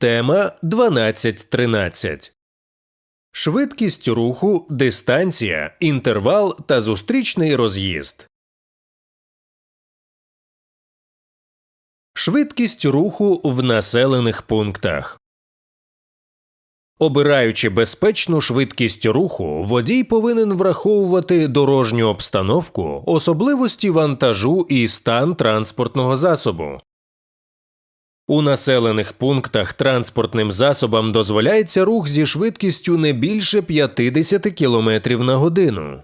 Тема 12.13. Швидкість руху, дистанція, інтервал та зустрічний роз'їзд. Швидкість руху в населених пунктах. Обираючи безпечну швидкість руху, водій повинен враховувати дорожню обстановку, особливості вантажу і стан транспортного засобу. У населених пунктах транспортним засобам дозволяється рух зі швидкістю не більше 50 км на годину.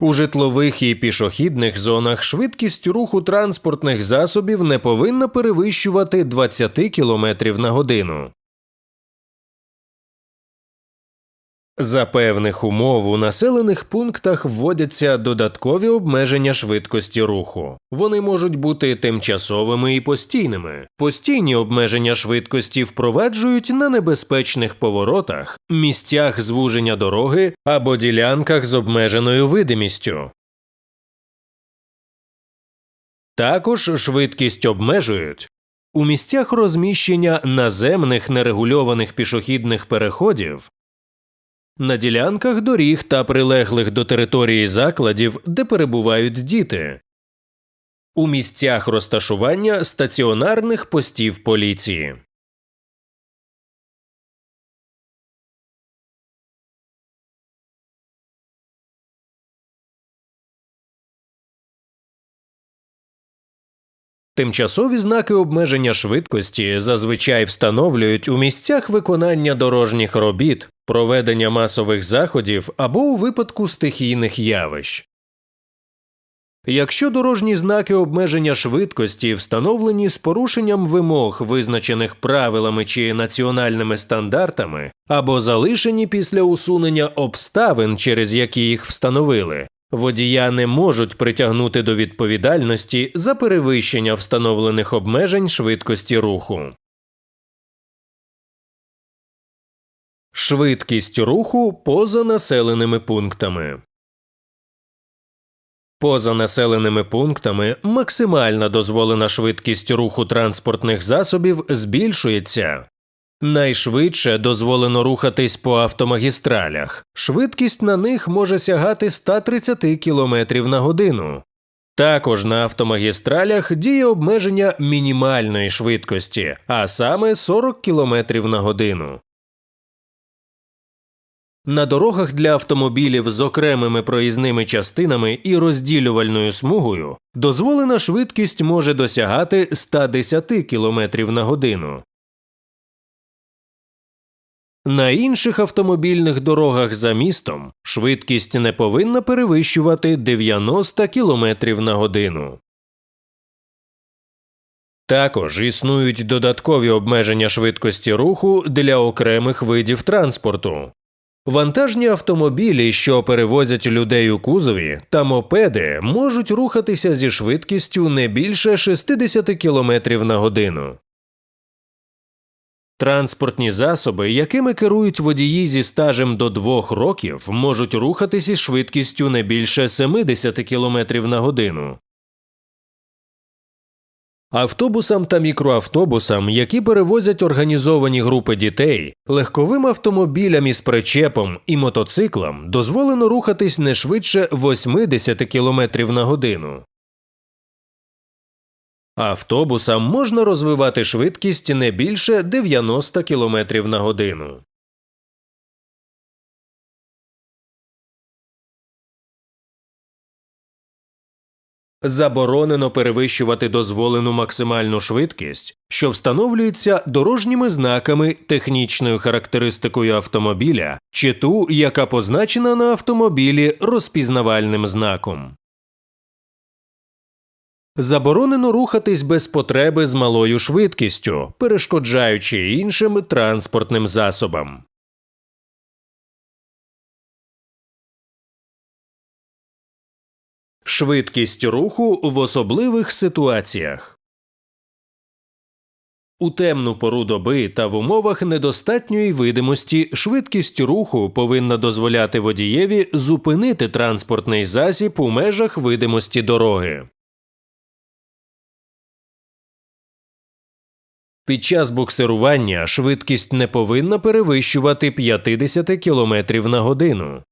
У житлових і пішохідних зонах швидкість руху транспортних засобів не повинна перевищувати 20 км на годину. За певних умов у населених пунктах вводяться додаткові обмеження швидкості руху. Вони можуть бути тимчасовими і постійними. Постійні обмеження швидкості впроваджують на небезпечних поворотах, місцях звуження дороги або ділянках з обмеженою видимістю. Також швидкість обмежують у місцях розміщення наземних нерегульованих пішохідних переходів на ділянках доріг та прилеглих до території закладів, де перебувають діти, у місцях розташування стаціонарних постів поліції. Тимчасові знаки обмеження швидкості зазвичай встановлюють у місцях виконання дорожніх робіт, проведення масових заходів або у випадку стихійних явищ. Якщо дорожні знаки обмеження швидкості встановлені з порушенням вимог, визначених правилами чи національними стандартами, або залишені після усунення обставин, через які їх встановили, водія не можуть притягнути до відповідальності за перевищення встановлених обмежень швидкості руху. Швидкість руху поза населеними пунктами. Поза населеними пунктами максимальна дозволена швидкість руху транспортних засобів збільшується. Найшвидше дозволено рухатись по автомагістралях. Швидкість на них може сягати 130 км на годину. Також на автомагістралях діє обмеження мінімальної швидкості, а саме 40 км на годину. На дорогах для автомобілів з окремими проїзними частинами і розділювальною смугою дозволена швидкість може досягати 110 км на годину. На інших автомобільних дорогах за містом швидкість не повинна перевищувати 90 км на годину. Також існують додаткові обмеження швидкості руху для окремих видів транспорту. Вантажні автомобілі, що перевозять людей у кузові, та мопеди можуть рухатися зі швидкістю не більше 60 км на годину. Транспортні засоби, якими керують водії зі стажем до 2 років, можуть рухатися із швидкістю не більше 70 км на годину. Автобусам та мікроавтобусам, які перевозять організовані групи дітей, легковим автомобілям із причепом і мотоциклам дозволено рухатись не швидше 80 км на годину. Автобусам можна розвивати швидкість не більше 90 км на годину. Заборонено перевищувати дозволену максимальну швидкість, що встановлюється дорожніми знаками, технічною характеристикою автомобіля чи ту, яка позначена на автомобілі розпізнавальним знаком. Заборонено рухатись без потреби з малою швидкістю, перешкоджаючи іншим транспортним засобам. Швидкість руху в особливих ситуаціях. У темну пору доби та в умовах недостатньої видимості швидкість руху повинна дозволяти водієві зупинити транспортний засіб у межах видимості дороги. Під час буксирування швидкість не повинна перевищувати 50 км на годину.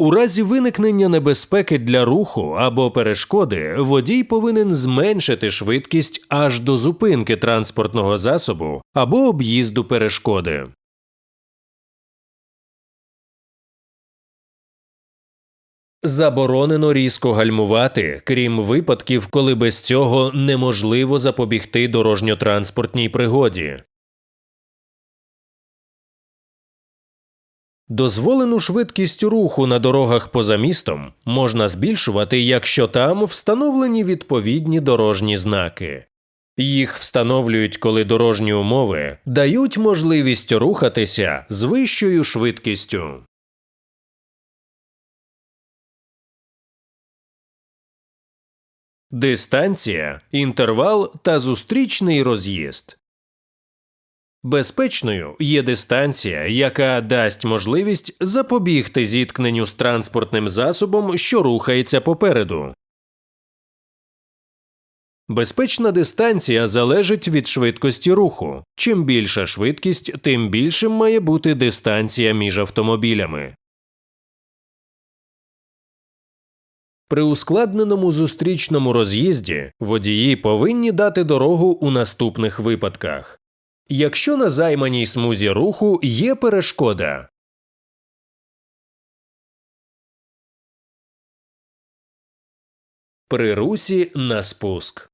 У разі виникнення небезпеки для руху або перешкоди водій повинен зменшити швидкість аж до зупинки транспортного засобу або об'їзду перешкоди. Заборонено різко гальмувати, крім випадків, коли без цього неможливо запобігти дорожньо-транспортній пригоді. Дозволену швидкість руху на дорогах поза містом можна збільшувати, якщо там встановлені відповідні дорожні знаки. Їх встановлюють, коли дорожні умови дають можливість рухатися з вищою швидкістю. Дистанція, інтервал та зустрічний роз'їзд. Безпечною є дистанція, яка дасть можливість запобігти зіткненню з транспортним засобом, що рухається попереду. Безпечна дистанція залежить від швидкості руху. Чим більша швидкість, тим більшим має бути дистанція між автомобілями. При ускладненому зустрічному роз'їзді водії повинні дати дорогу у наступних випадках. Якщо на займаній смузі руху є перешкода. При русі на спуск.